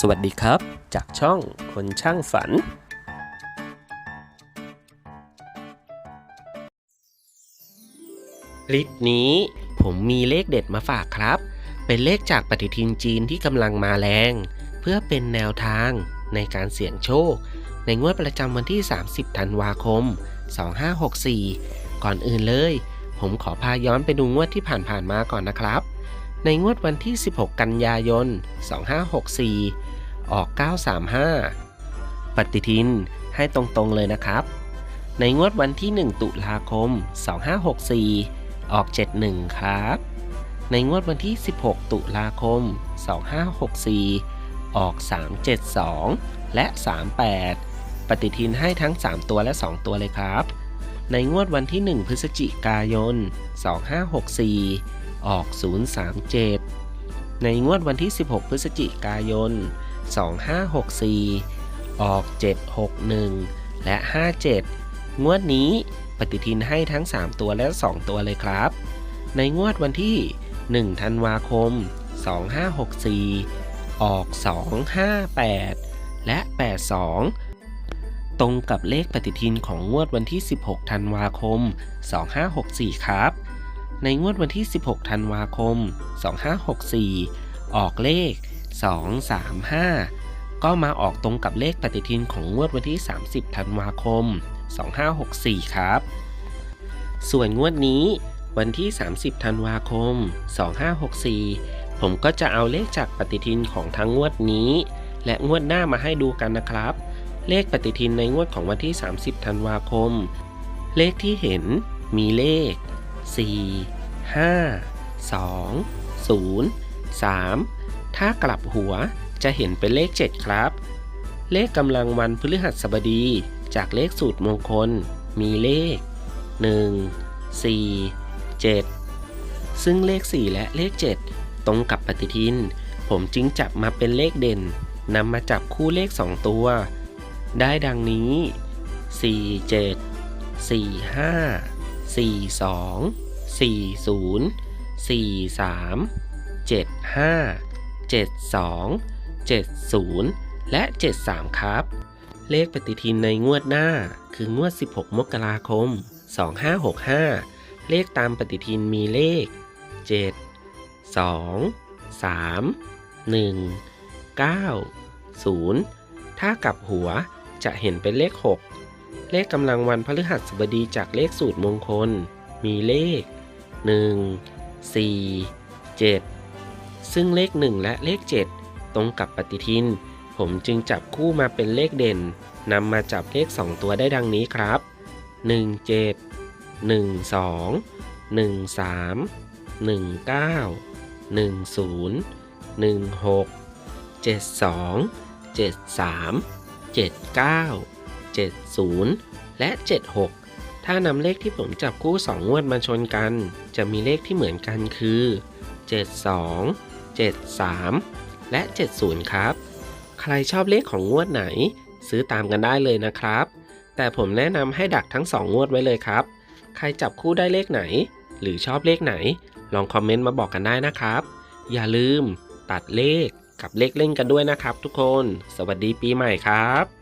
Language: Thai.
สวัสดีครับ จากช่องคนช่างฝัน ลิตนี้ผมมีเลขเด็ดมาฝากครับ เป็นเลขจากปฏิทินจีนที่กำลังมาแรง เพื่อเป็นแนวทางในการเสี่ยงโชค ในงวดประจำวันที่ 30 ธันวาคม 2564 ก่อนอื่นเลย ผมขอพาย้อนไปดูงวดที่ผ่านๆมาก่อนนะครับ ในงวดวันที่ 16 กันยายน 2564 ออก 935 ปฏิทินให้ตรงๆเลยนะครับ ในงวดวันที่ 1 ตุลาคม 2564 ออก 71 ครับ ในงวดวันที่ 16 ตุลาคม 2564 ออก 372 และ 38 ปฏิทินให้ทั้ง 3 ตัวและ 2 ตัวเลยครับ ในงวดวันที่ 1 พฤศจิกายน 2564 ออก 037 ในงวดวันที่ 16 พฤศจิกายน 2564 ออก 761 และ 57 งวดนี้ปฏิทินให้ทั้ง 3 ตัวและ 2 ตัวเลยครับ ในงวดวันที่ 1 ธันวาคม 2564 ออก 258 และ 82ตรงกับเลขปฏิทินของงวดวันที่ 16 ธันวาคม 2564 ครับ ในงวดวันที่ 16 ธันวาคม 2564 ออกเลข 235 ก็มาออกตรงกับเลขปฏิทินของงวดวันที่ 30 ธันวาคม 2564 ครับ ส่วนงวดนี้วันที่ 30 ธันวาคม 2564 ผมก็จะเอาเลขจากปฏิทินของทั้งงวดนี้ และงวดหน้ามาให้ดูกันนะครับ เลขปฏิทินในงวดของวันที่ 30 ธันวาคม เลขที่เห็นมีเลข 4 5 2 0 3 ถ้ากลับหัวจะเห็นเป็นเลข 7 ครับ เลขกำลังวันพฤหัสบดีจากเลขสูตรมงคลมีเลข 1 4 7 ซึ่งเลข 4 และเลข 7 ตรงกับปฏิทิน ผมจึงจับมาเป็นเลขเด่นนำมาจับคู่เลข 2 ตัว ได้ดังนี้ 4 7 4 5 4 2 4 0 4 3 7 5 7 2 7 0 และ 73 ครับ เลขปฏิทินในงวดหน้าคืองวด 16 มกราคม 2565 เลขตามปฏิทินมีเลข 7 2 3 1 9 0 ถ้ากลับหัวจะเห็นเป็นเลข 6 เลขกำลังวันพฤหัสบดีจากเลขสูตรมงคล มีเลข 1 4 7 ซึ่งเลข 1 และเลข 7 ตรงกับปฏิทิน ผมจึงจับคู่มาเป็นเลขเด่นนำมาจับเลข 2 ตัวได้ดังนี้ครับ 1 7 1 2 1 3 1 9 10, 16, 72, 73, 79 7 0 และ 76 ถ้านำเลขที่ผมจับคู่ 2 งวดมาชนกัน จะมีเลขที่เหมือนกันคือ 72 73 และ 70 ครับ ใครชอบเลขของงวดไหน ซื้อตามกันได้เลยนะครับ แต่ผมแนะนำให้ดักทั้ง 2 งวดไว้เลยครับ ใครจับคู่ได้เลขไหน หรือชอบเลขไหน ลองคอมเมนต์มาบอกกันได้นะครับ อย่าลืมตัดเลขกับเลขเล่นกันด้วยนะครับทุกคน สวัสดีปีใหม่ครับ